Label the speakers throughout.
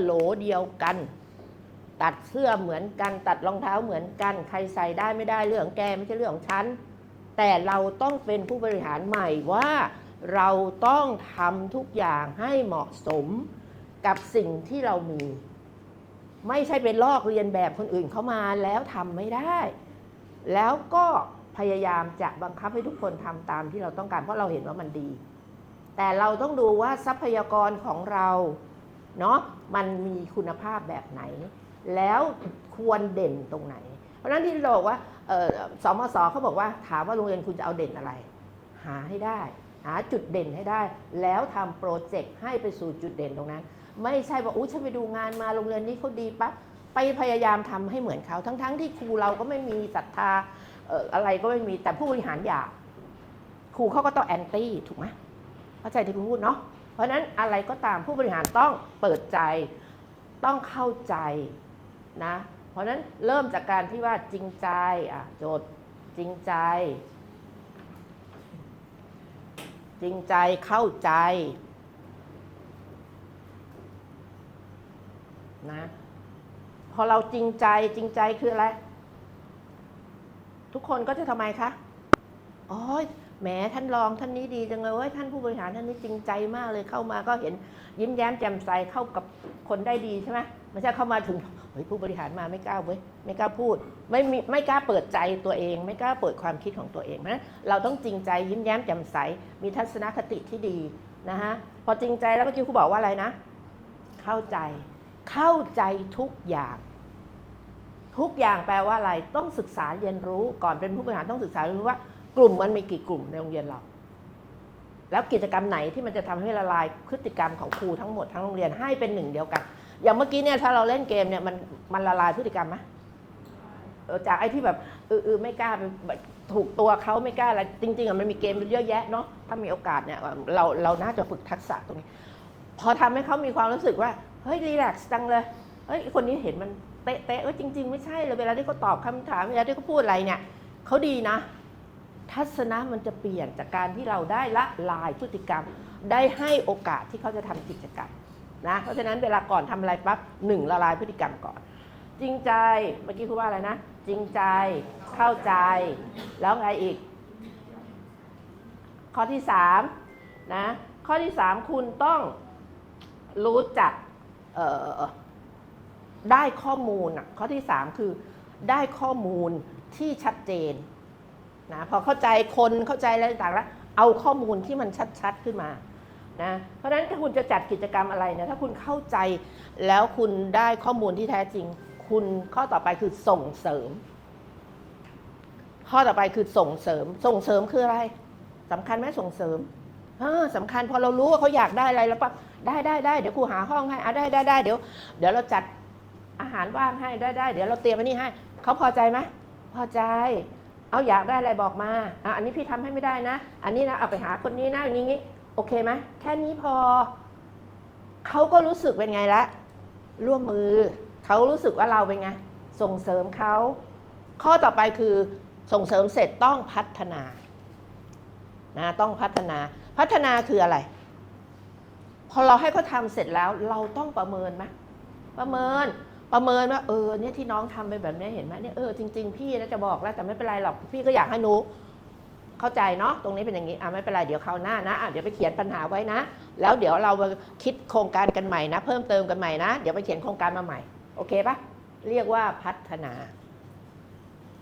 Speaker 1: โหลเดียวกัน ตัดเสื้อเหมือนกัน ตัดรองเท้าเหมือนกัน ใครใส่ได้ไม่ได้เรื่องแกไม่ใช่เรื่องของฉันแต่เราต้องเป็นผู้บริหารใหม่ว่าเราต้องทำทุกอย่างให้เหมาะสมกับสิ่งที่เรามี ไม่ใช่เป็นลอกเรียนแบบคนอื่นเข้ามาแล้วทำไม่ได้ แล้วก็พยายามจะบังคับให้ทุกคนทำตามที่เราต้องการเพราะเราเห็นว่ามันดี แต่เราต้องดูว่าทรัพยากรของเรา เนาะมันมีคุณภาพแบบไหน แล้วควรเด่นตรงไหน เพราะฉะนั้นที่เราบอกว่าสมศเขาบอกว่าถามว่าโรงเรียนคุณจะเอาเด่นอะไร หาให้ได้ หาจุดเด่นให้ได้ แล้วทำโปรเจกต์ให้ไปสู่จุดเด่นตรงนั้น ไม่ใช่ว่าอู้ฉันไปดูงานมาโรงเรียนนี้เขาดีปั๊บไปพยายามทำให้เหมือนเขาทั้งๆทที่ครูเราก็ไม่มีศรัทธาอะไรก็ไม่มีแต่ผู้บริหารอยากครูเขาก็ต้องแอนตี้ถูกไหมเข้าใจที่ครูพูดเนาะ เพราะฉะนั้นอะไรก็ตามผู้บริหารต้องเปิดใจ ต้องเข้าใจนะ เพราะฉะนั้นเริ่มจากการที่ว่าจริงใจอะโจทย์จริงใจ จริงใจเข้าใจนะพอเราจริงใจจริงใจคืออะไร ทุกคนก็จะทำไมคะ อ๋อ แหมท่านรองท่านนี้ดีจังเลยเว้ยท่านผู้บริหารท่านนี้จริงใจมากเลยเข้ามาก็เห็นยิ้มแย้มแจ่มใสเข้ากับคนได้ดีใช่ไหมไม่ใช่เข้ามาถึงเฮ้ยผู้บริหารมาไม่กล้าเว้ยไม่กล้าพูด ไม่มีไม่กล้าเปิดใจตัวเอง ไม่กล้าเปิดความคิดของตัวเองเพราะฉะนั้นเราต้องจริงใจยิ้มแย้มแจ่มใสมีทัศนคติที่ดีนะฮะพอจริงใจแล้วเมื่อกี้ครูบอกว่าอะไรนะ เข้าใจเข้าใจทุกอย่าง ทุกอย่างแปลว่าอะไรต้องศึกษาเรียนรู้ก่อนเป็นผู้บริหารต้องศึกษาเรียนรู้ว่า กลุ่มมันมีกี่กลุ่มในโรงเรียนเรา แล้วกิจกรรมไหนที่มันจะทำให้ละลายพฤติกรรมของครูทั้งหมดทั้งโรงเรียนให้เป็นหนึ่งเดียวกัน อย่างเมื่อกี้เนี่ยถ้าเราเล่นเกมเนี่ยมันมันละลายพฤติกรรมไหมจากไอ้ที่แบบเออเออไม่กล้าถูกตัวเขาไม่กล้าอะไรจริงๆอะมันมีเกมเยอะแยะเนาะถ้ามีโอกาสเนี่ยเราเราน่าจะฝึกทักษะตรงนี้ พอทำให้เขามีความรู้สึกว่าเฮ้ยรีแลกซ์จังเลยเฮ้ยคนนี้เห็นมันเตะเตะเออจริง ๆ ไม่ใช่เลยเวลาที่เขาตอบคำถามเวลาที่เขาพูดอะไรเนี่ยเขาดีนะ ทัศนะมันจะเปลี่ยนจากการที่เราได้ละลายพฤติกรรม ได้ให้โอกาสที่เขาจะทำกิจกรรมนะเพราะฉะนั้นเวลาก่อนทำอะไรปั๊บหนึ่งละลายพฤติกรรมก่อน จริงใจเมื่อกี้พูดว่าอะไรนะ จริงใจเข้าใจ แล้วไงอีก ข้อที่สามนะข้อที่สามคุณต้องรู้จักได้ข้อมูลอะข้อที่สามคือได้ข้อมูลที่ชัดเจน นะพอเข้าใจคนเข้าใจอะไรต่างๆแล้วเอาข้อมูลที่มันชัดๆขึ้นมานะเพราะฉะนั้นถ้าคุณจะจัดกิจกรรมอะไรนะถ้าคุณเข้าใจแล้วคุณได้ข้อมูลที่แท้จริง คุณข้อต่อไปคือส่งเสริม ข้อต่อไปคือส่งเสริม ส่งเสริมคืออะไรสำคัญไหมส่งเสริมเออสำคัญพอเรารู้ว่าเขาอยากได้อะไรแล้วปั๊บได้ได้ได้เดี๋ยวครูหาห้องให้อะได้ได้ได้เดี๋ยว เดี๋ยวเราจัดอาหารว่างให้ได้ได้เดี๋ยวเราเตรียมอันนี้ให้เขาพอใจไหมพอใจ เอาอยากได้อะไรบอกมาอะอันนี้พี่ทำให้ไม่ได้นะ อันนี้นะเอาไปหาคนนี้นะอย่างนี้โอเคไหมแค่นี้พอเขาก็รู้สึกเป็นไงละร่วมมือเขารู้สึกว่าเราเป็นไงส่งเสริมเขาข้อต่อไปคือส่งเสริมเสร็จต้องพัฒนานะต้องพัฒนาพัฒนาคืออะไร พอเราให้เขาทำเสร็จแล้ว เราต้องประเมินไหมประเมิน ประเมินว่าเออเนี่ยที่น้องทำไปแบบนี้เห็นไหมเนี่ยเออจริงๆพี่นะจะบอกแล้วแต่ไม่เป็นไรหรอกพี่ก็อยากให้หนูเข้าใจเนาะตรงนี้เป็นอย่างนี้อะไม่เป็นไรเดี๋ยวคราวหน้านะอะเดี๋ยวไปเขียนปัญหาไว้นะ แล้วเดี๋ยวเรามาคิดโครงการกันใหม่นะ เพิ่มเติมกันใหม่นะ เดี๋ยวไปเขียนโครงการมาใหม่โอเคปะเรียกว่าพัฒนา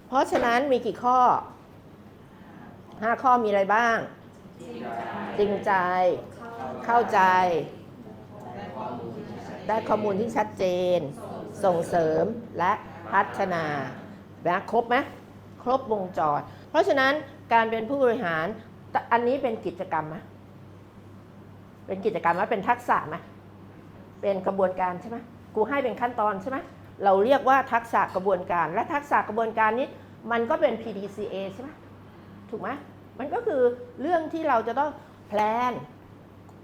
Speaker 1: เพราะฉะนั้นมีกี่ข้อห้าข้อมีอะไรบ้าง จริงใจ เข้าใจ ได้ข้อมูลที่ชัดเจน ส่งเสริมและพัฒนานะครบไหมครบวงจร เพราะฉะนั้นการเป็นผู้บริหารอันนี้เป็นกิจกรรมไหมเป็นกิจกรรมไหมเป็นทักษะไหมเป็นกระบวนการใช่ไหมกูให้เป็นขั้นตอนใช่ไหมเราเรียกว่าทักษะกระบวนการ และทักษะกระบวนการนี้ มันก็เป็น PDCA ใช่ไหมถูกไหมมันก็คือเรื่องที่เราจะต้องแพลน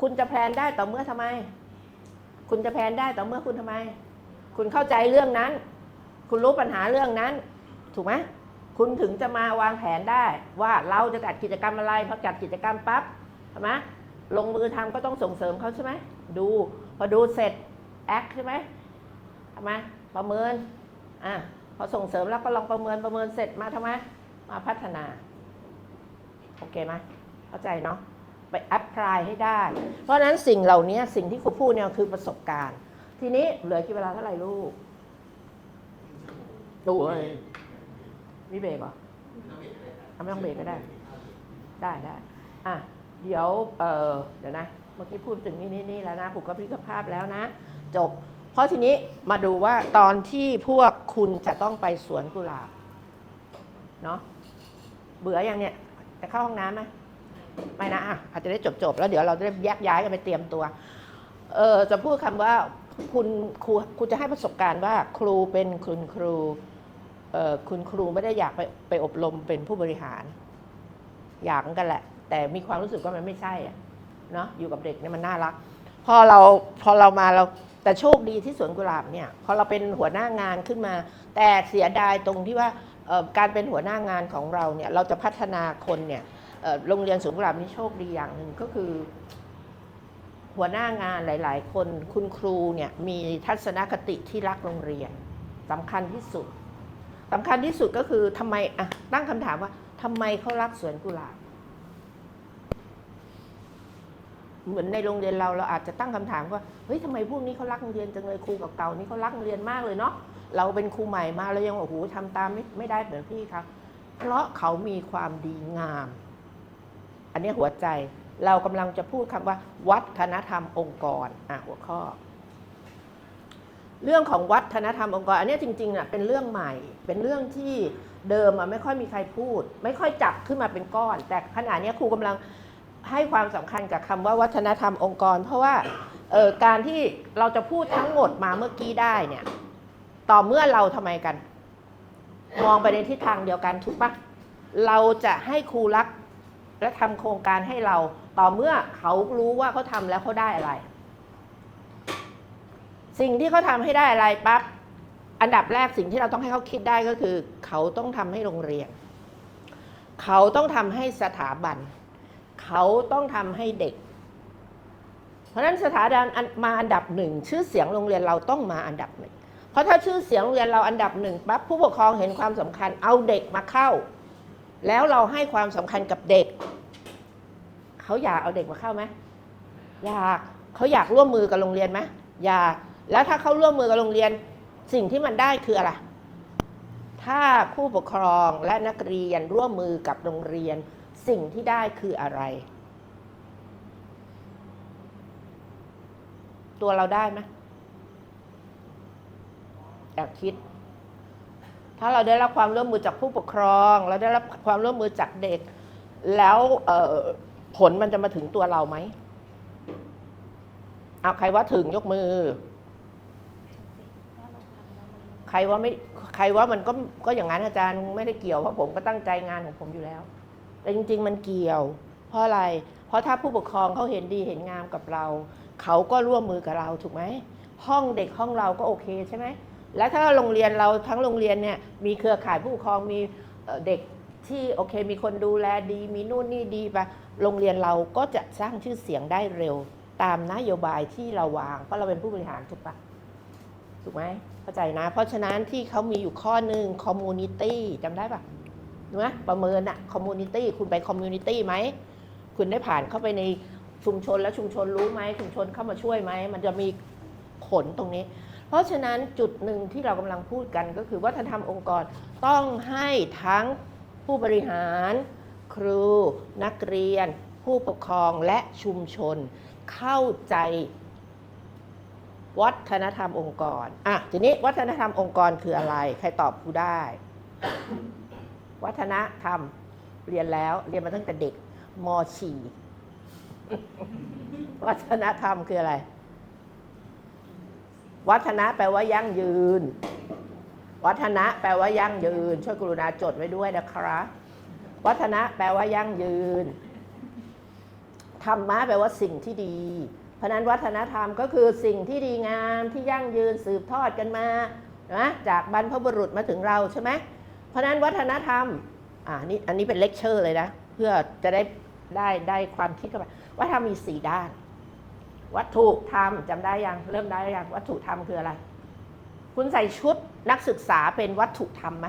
Speaker 1: คุณจะแพลนได้ต่อเมื่อทำไม คุณจะแพลนได้ต่อเมื่อคุณทำไม คุณเข้าใจเรื่องนั้น คุณรู้ปัญหาเรื่องนั้น ถูกไหมคุณถึงจะมาวางแผนได้ ว่าเราจะจัดกิจกรรมอะไรพอจัดกิจกรรมปั๊บใช่ไหมลงมือทำก็ต้องส่งเสริมเขาใช่ไหมดูพอดูเสร็จ act ใช่ไหมทำไมประเมินอะพอส่งเสริมแล้วก็ลองประเมินประเมินเสร็จมาทำไมมาพัฒนา โอเคไหมเข้าใจเนาะไปแอพพลายให้ได้ เพราะฉะนั้นสิ่งเหล่านี้สิ่งที่ครูพูดเนี่ยคือประสบการณ์ ทีนี้เหลือกี่เวลาเท่าไหร่ลูกดูเลยมีเบรกเหรออะไม่ต้องเบรกก็ได้ ได้ได้อะ เดี๋ยว เออเดี๋ยวนะ เมื่อกี้พูดถึงนี่นี่นี่แล้วนะผูกกระพริบกระภาพแล้วนะ จบ เพราะทีนี้มาดูว่าตอนที่พวกคุณจะต้องไปสวนกุหลาบ เนาะ เบื่อยังเนี่ย จะเข้าห้องน้ำไหมไม่นะอะอาจจะได้จบจบๆแล้วเดี๋ยวเราจะได้แยกย้ายกันไปเตรียมตัว เออจะพูดคำว่า คุณครูครูจะให้ประสบการณ์ว่าครูเป็นคุณครูคุณครูไม่ได้อยากไปไปอบรมเป็นผู้บริหาร อยากกันแหละ แต่มีความรู้สึกว่ามันไม่ใช่อะเนาะอยู่กับเด็กเนี่ยมันน่ารัก พอเราพอเรามาเราแต่โชคดีที่สวนกุหลาบเนี่ยพอเราเป็นหัวหน้างานขึ้นมา แต่เสียดายตรงที่ว่าการเป็นหัวหน้างานของเราเนี่ยเราจะพัฒนาคนเนี่ยโรงเรียนสวนกุหลาบนี่โชคดีอย่างหนึ่งก็คือ หัวหน้างานหลาย ๆ คนคุณครูเนี่ยมีทัศนคติที่รักโรงเรียนสำคัญที่สุดสำคัญที่สุดก็คือทำไมอะตั้งคำถามว่าทำไมเขารักสวนกุหลาบเหมือนในโรงเรียนเราเราอาจจะตั้งคำถามว่าเฮ้ยทำไมพวกนี้เขารักโรงเรียนจังเลยครูเก่าๆนี่เขารักโรงเรียนมากเลยเนาะเราเป็นครูใหม่มาเรายังโอ้โหทำตามไม่ไม่ได้เหมือนพี่ครับเพราะเขามีความดีงาม อันนี้หัวใจ เรากำลังจะพูดคำว่า วัฒนธรรมองค์กรอะหัวข้อ เรื่องของวัฒนธรรมองค์กร อันนี้จริงๆอะเป็นเรื่องใหม่ เป็นเรื่องที่เดิมอะไม่ค่อยมีใครพูด ไม่ค่อยจับขึ้นมาเป็นก้อน แต่ขณะนี้ครูกำลังให้ความสำคัญกับคำว่าวัฒนธรรมองค์กร เพราะว่าเออการที่เราจะพูดทั้งหมดมาเมื่อกี้ได้เนี่ย ต่อเมื่อเราทำไมกัน มองไปในทิศทางเดียวกันถูกปะเราจะให้ครูรักและทำโครงการให้เรา ต่อเมื่อเขารู้ว่าเขาทำแล้วเขาได้อะไร สิ่งที่เขาทำให้ได้อะไรปั๊บอันดับแรกสิ่งที่เราต้องให้เขาคิดได้ก็คือ เขาต้องทำให้โรงเรียน เขาต้องทำให้สถาบัน เขาต้องทำให้เด็ก เพราะฉะนั้นสถาบันอันมาอันดับหนึ่งชื่อเสียงโรงเรียนเราต้องมาอันดับหนึ่งเพราะถ้าชื่อเสียงโรงเรียนเราอันดับหนึ่งปั๊บผู้ปกครองเห็นความสำคัญเอาเด็กมาเข้า แล้วเราให้ความสำคัญกับเด็ก เขาอยากเอาเด็กมาเข้าไหมอยากเขาอยากร่วมมือกับโรงเรียนไหมอยากแล้วถ้าเขาร่วมมือกับโรงเรียนสิ่งที่มันได้คืออะไร ถ้าผู้ปกครองและนักเรียนร่วมมือกับโรงเรียน สิ่งที่ได้คืออะไร ตัวเราได้ไหมอยากคิด ถ้าเราได้รับความร่วมมือจากผู้ปกครอง เราได้รับความร่วมมือจากเด็ก แล้วเผลมันจะมาถึงตัวเราไหมเอาใครว่าถึงยกมือ ใครว่าไม่ใครว่ามันก็ก็อย่างนั้นอาจารย์ไม่ได้เกี่ยวเพราะผมก็ตั้งใจงานของผมอยู่แล้ว แต่จริง ๆ มันเกี่ยว เพราะอะไร เพราะถ้าผู้ปกครองเขาเห็นดีเห็นงามกับเรา เขาก็ร่วมมือกับเราถูกไหมห้องเด็กห้องเราก็โอเคใช่ไหมแล้วถ้าโรงเรียนเราทั้งโรงเรียนเนี่ยมีเครือข่ายผู้ปกครองมีเด็ก ที่โอเค มีคนดูแลดี มีนู่นนี่ดีไปโรงเรียนเราก็จะสร้างชื่อเสียงได้เร็ว ตามนโยบายที่เราวาง เพราะเราเป็นผู้บริหารถูกปะถูกไหมเข้าใจนะ เพราะฉะนั้นที่เขามีอยู่ข้อหนึ่งคอมมูนิตี้จำได้ปะรู้ไหมประเมินอะคอมมูนิตี้คุณไปคอมมูนิตี้ไหมคุณได้ผ่านเข้าไปในชุมชนแล้วชุมชนรู้ไหมชุมชนเข้ามาช่วยไหมมันจะมีผลตรงนี้ เพราะฉะนั้นจุดหนึ่งที่เรากำลังพูดกันก็คือวัฒนธรรมองค์กรต้องให้ทั้ง ผู้บริหาร ครู นักเรียน ผู้ปกครองและชุมชน เข้าใจ วัฒนธรรมองค์กรอะทีนี้วัฒนธรรมองค์กรคืออะไร ใครตอบครูได้ วัฒนธรรมเรียนแล้วเรียนมาตั้งแต่เด็กมฉี่วัฒนธรรมคืออะไร วัฒนะแปลว่ายั่งยืน วัฒนะแปลว่ายั่งยืน ช่วยกรุณาจดไว้ด้วยนะครับวัฒนะแปลว่ายั่งยืนธรรมะแปลว่าสิ่งที่ดี เพราะนั้นวัฒนธรรมก็คือสิ่งที่ดีงามที่ยั่งยืนสืบทอดกันมานะจากบรรพบุรุษมาถึงเราใช่ไหมเพราะนั้นวัฒนธรรมอ่านี่อันนี้เป็นเลคเชอร์เลยนะ เพื่อจะได้ได้ได้ความคิดเข้าไปว่าถ้ามีสี่ด้าน วัตถุธรรมจำได้ยังเริ่มได้ยังวัตถุธรรมคืออะไร คุณใส่ชุดนักศึกษาเป็นวัตถุธรรมไหม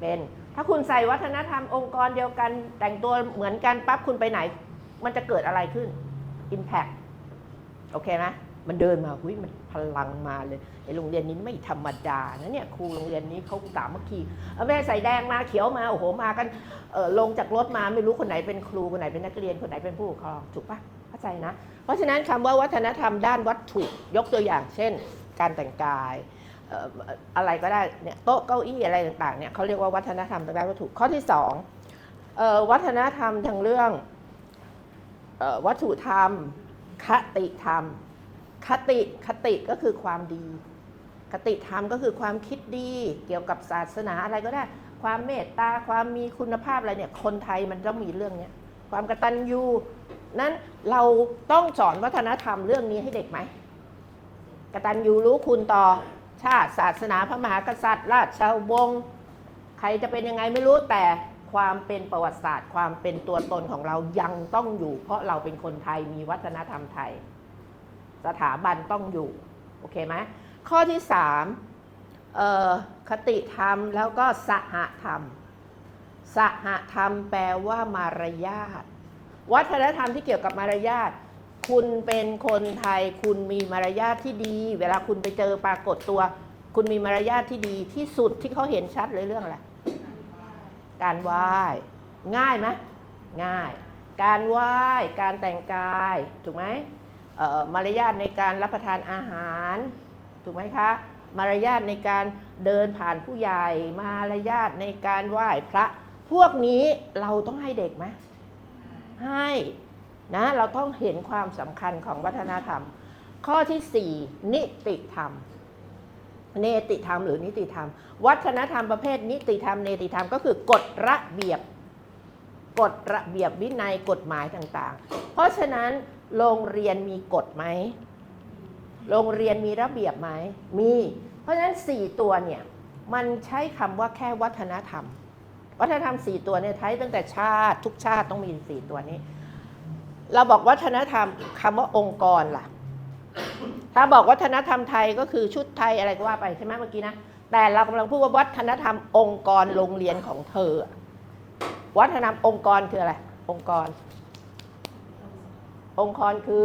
Speaker 1: เป็น ถ้าคุณใส่วัฒนธรรมองค์กรเดียวกันแต่งตัวเหมือนกันปั๊บคุณไปไหน มันจะเกิดอะไรขึ้น Impact โอเคไหมมันเดินมาหุ้ยมันพลังมาเลยไอโรงเรียนนี้ไม่ธรรมดานะเนี่ยครูโรงเรียนนี้เขาสามัคคีเอาแม่ใส่แดงมาเขียวมาโอ้โหมากันลงจากรถมาไม่รู้คนไหนเป็นครูคนไหนเป็นนักเรียนคนไหนเป็นผู้ปกครองถูกปะเข้าใจนะ เพราะฉะนั้นคำว่าวัฒนธรรมด้านวัตถุยกตัวอย่าง เช่น การแต่งกายอะไรก็ได้เนี่ยโต๊ะเก้าอี้อะไรต่างๆเนี่ยเขาเรียกว่าวัฒนธรรมทางด้านวัตถุข้อที่สองวัฒนธรรมทางเรื่องวัตถุธรรม คติธรรม คติคติก็คือความดี คติธรรมก็คือความคิดดีเกี่ยวกับศาสนาอะไรก็ได้ ความเมตตาความมีคุณภาพอะไรเนี่ยคนไทยมันต้องมีเรื่องเนี้ยความกตัญญูนั้นเราต้องสอนวัฒนธรรมเรื่องนี้ให้เด็กไหม กตัญญูรู้คุณต่อชาติศาสนาพระมหากษัตริย์ ราชวงศ์ใครจะเป็นยังไงไม่รู้แต่ความเป็นประวัติศาสตร์ ความเป็นตัวตนของเรายังต้องอยู่ เพราะเราเป็นคนไทยมีวัฒนธรรมไทย สถาบันต้องอยู่ โอเคไหมข้อที่สามคติธรรมแล้วก็สหธรรม สหธรรมแปลว่ามารยาทวัฒนธรรมที่เกี่ยวกับมารยาท คุณเป็นคนไทยคุณมีมารยาทที่ดี เวลาคุณไปเจอปรากฏตัว คุณมีมารยาทที่ดีที่สุดที่เขาเห็นชัดเลยเรื่องอะไรการไหว้ง่ายไหมง่าย การไหว้การแต่งกายถูกไหมเอ่อมารยาทในการรับประทานอาหาร ถูกไหมคะมารยาทในการเดินผ่านผู้ใหญ่ มารยาทในการไหว้พระ พวกนี้เราต้องให้เด็กไหมให้ นะเราต้องเห็นความสำคัญของวัฒนธรรม ข้อที่ 4 นิติธรรม เนติธรรมหรือนิติธรรม วัฒนธรรมประเภทนิติธรรมเนติธรรมก็คือกฎระเบียบกฎระเบียบวินัยกฎหมายต่างๆ เพราะฉะนั้นโรงเรียนมีกฎไหมโรงเรียนมีระเบียบไหมมี เพราะฉะนั้น 4 ตัวเนี่ยมันใช้คำว่าแค่วัฒนธรรม วัฒนธรรม 4 ตัวเนี่ยใช้ตั้งแต่ชาติทุกชาติต้องมี 4 ตัวนี้ เราบอกวัฒนธรรมคำว่าองค์กรล่ะ ถ้าบอกวัฒนธรรมไทยก็คือชุดไทยอะไรก็ว่าไปใช่ไหมเมื่อกี้นะ แต่เรากำลังพูดว่าวัฒนธรรมองค์กรโรงเรียนของเธอ วัฒนธรรมองค์กรคืออะไร องค์กร องค์กรคือ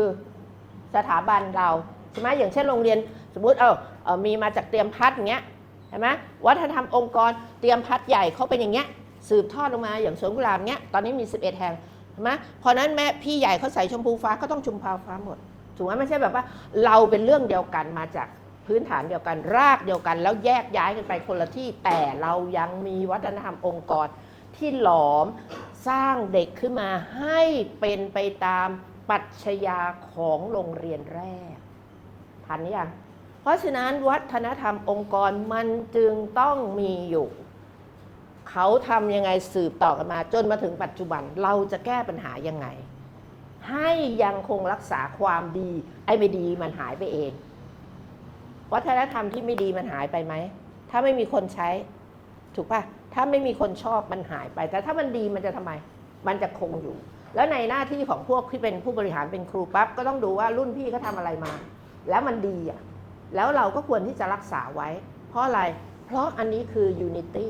Speaker 1: สถาบันเราใช่ไหมอย่างเช่นโรงเรียน สมมุติเอาเออมีมาจากเตรียมพัดอย่างเงี้ยใช่ไหมวัฒนธรรมองค์กรเตรียมพัดใหญ่เขาเป็นอย่างเงี้ยสืบทอดลงมาอย่างสวนกุหลาบเงี้ยตอนนี้มี 11 แห่ง ใช่ไหมเพราะนั้นแม่พี่ใหญ่เขาใส่ชมพูฟ้าก็ต้องชมพูฟ้าหมดถูกไหมไม่ใช่แบบว่า เราเป็นเรื่องเดียวกันมาจากพื้นฐานเดียวกันรากเดียวกัน แล้วแยกย้ายกันไปคนละที่แต่เรายังมีวัฒนธรรมองค์กรที่หลอมสร้างเด็กขึ้นมาให้เป็นไปตามปรัชญาของโรงเรียนแรกทันยังเพราะฉะนั้นวัฒนธรรมองค์กรมันจึงต้องมีอยู่ เขาทำยังไงสืบต่อกันมา จนมาถึงปัจจุบันเราจะแก้ปัญหายังไง ให้ยังคงรักษาความดี ไอ้ไม่ดีมันหายไปเอง วัฒนธรรมที่ไม่ดีมันหายไปไหม ถ้าไม่มีคนใช้ ถูกปะถ้าไม่มีคนชอบมันหายไป แต่ถ้ามันดีมันจะทำไม มันจะคงอยู่ แล้วในหน้าที่ของพวกที่เป็นผู้บริหารเป็นครูปั๊บก็ต้องดูว่ารุ่นพี่เขาทำอะไรมา แล้วมันดีอะแล้วเราก็ควรที่จะรักษาไว้ เพราะอะไร เพราะอันนี้คือ unity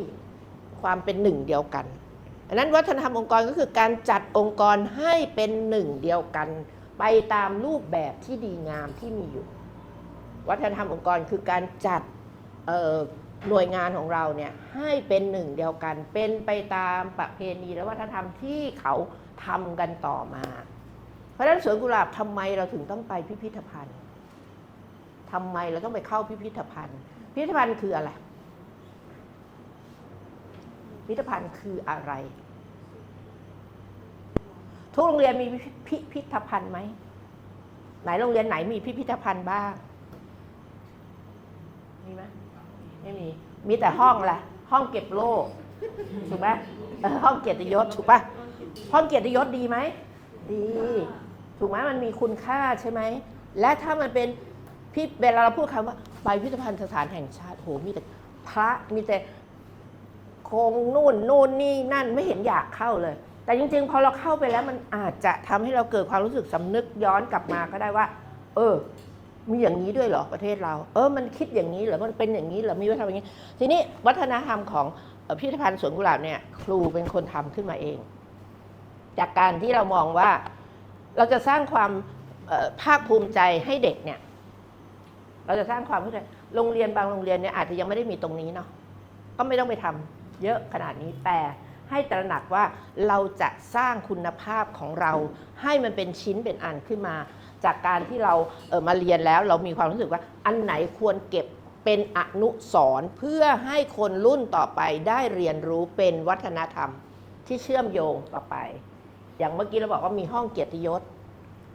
Speaker 1: ความเป็นหนึ่งเดียวกันอันนั้นวัฒนธรรมองค์กรก็คือการจัดองค์กรให้เป็นหนึ่งเดียวกัน ไปตามรูปแบบที่ดีงามที่มีอยู่ วัฒนธรรมองค์กรคือการจัดหน่วยงานของเราเนี่ยให้เป็นหนึ่งเดียวกัน เป็นไปตามประเพณีและวัฒนธรรมที่เขาทำกันต่อมา เพราะฉะนั้นสวนกุหลาบทำไมเราถึงต้องไปพิพิธภัณฑ์ทำไมเราต้องไปเข้าพิพิธภัณฑ์ พิพิธภัณฑ์คืออะไร พิพิธภัณฑ์คืออะไร ทุกโรงเรียนมีพิพิธภัณฑ์ไหมไหนโรงเรียนไหนมีพิพิธภัณฑ์บ้าง มีไหมไม่มี มีแต่ห้องแหละห้องเก็บโล่ถูกไหมห้องเกียรติยศถูกปะห้องเกียรติยศดีไหมดี ถูกไหมมันมีคุณค่าใช่ไหม และถ้ามันเป็นพี่เวลาเราพูดคำว่าไปพิพิธภัณฑ์สถานแห่งชาติโหมีแต่พระมีแต่ คงนู่นนู่นนี่นั่นไม่เห็นอยากเข้าเลย แต่จริง ๆ พอเราเข้าไปแล้วมันอาจจะทำให้เราเกิดความรู้สึกสำนึกย้อนกลับมาก็ได้ว่า เออ มีอย่างนี้ด้วยเหรอประเทศเรา เออ มันคิดอย่างนี้เหรอมันเป็นอย่างนี้เหรอมีวัฒนธรรมอย่างนี้ ทีนี้วัฒนธรรมของพิพิธภัณฑ์สวนกุหลาบเนี่ยครูเป็นคนทำขึ้นมาเอง จากการที่เรามองว่าเราจะสร้างความภาคภูมิใจให้เด็กเนี่ย เราจะสร้างความเข้าใจโรงเรียนบางโรงเรียนเนี่ยอาจจะยังไม่ได้มีตรงนี้เนาะก็ไม่ต้องไปทำ เยอะขนาดนี้แต่ให้ตระหนักว่าเราจะสร้างคุณภาพของเรา ให้มันเป็นชิ้นเป็นอันขึ้นมา จากการที่เราเออมาเรียนแล้วเรามีความรู้สึกว่าอันไหนควรเก็บเป็นอนุสรณ์เพื่อให้คนรุ่นต่อไปได้เรียนรู้เป็นวัฒนธรรมที่เชื่อมโยงต่อไป อย่างเมื่อกี้เราบอกว่ามีห้องเกียรติยศ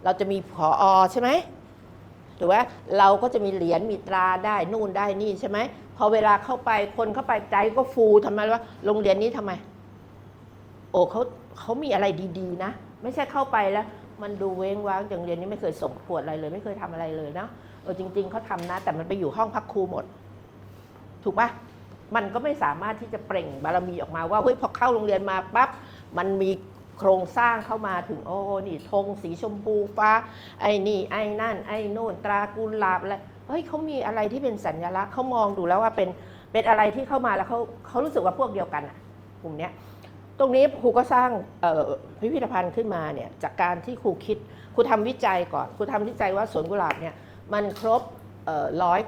Speaker 1: เราจะมีผออใช่ไหมถูกไหมเราก็จะมีเหรียญมีตราได้นู่นได้นี่ใช่ไหม อเวลาเข้าไปคนเข้าไปใจก็ฟูทำไมว่าโรงเรียนนี้ทำไม โอ้เขาเขามีอะไรดีๆ นะ ไม่ใช่เข้าไปแล้ว มันดูเว้งว้างอย่างเรียนนี้ไม่เคยส่งประกวดอะไรเลย ไม่เคยทำอะไรเลยนะเออจริง ๆเขาทำนะ แต่มันไปอยู่ห้องพักครูหมด ถูกปะมันก็ไม่สามารถที่จะเปล่งบารมีออกมาว่าเฮ้ยพอเข้าโรงเรียนมาปั๊บมันมีโครงสร้างเข้ามาถึงโอ้นี่ธงสีชมพูฟ้า ไอ้นี่ไอ้นั่น ไอ้โน่นตรากุลาบอะไร เฮ้ยเขามีอะไรที่เป็นสัญลักษณ์เขามองดูแล้วว่าเป็นเป็นอะไรที่เข้ามาแล้วเขาเขารู้สึกว่าพวกเดียวกันอะกลุ่มเนี้ยตรงนี้ครูก็สร้างพิพิธภัณฑ์ขึ้นมาเนี่ยจากการที่ครูคิดครูทำวิจัยก่อนครูทำวิจัยว่าสวนกุหลาบเนี่ยมันครบร้อย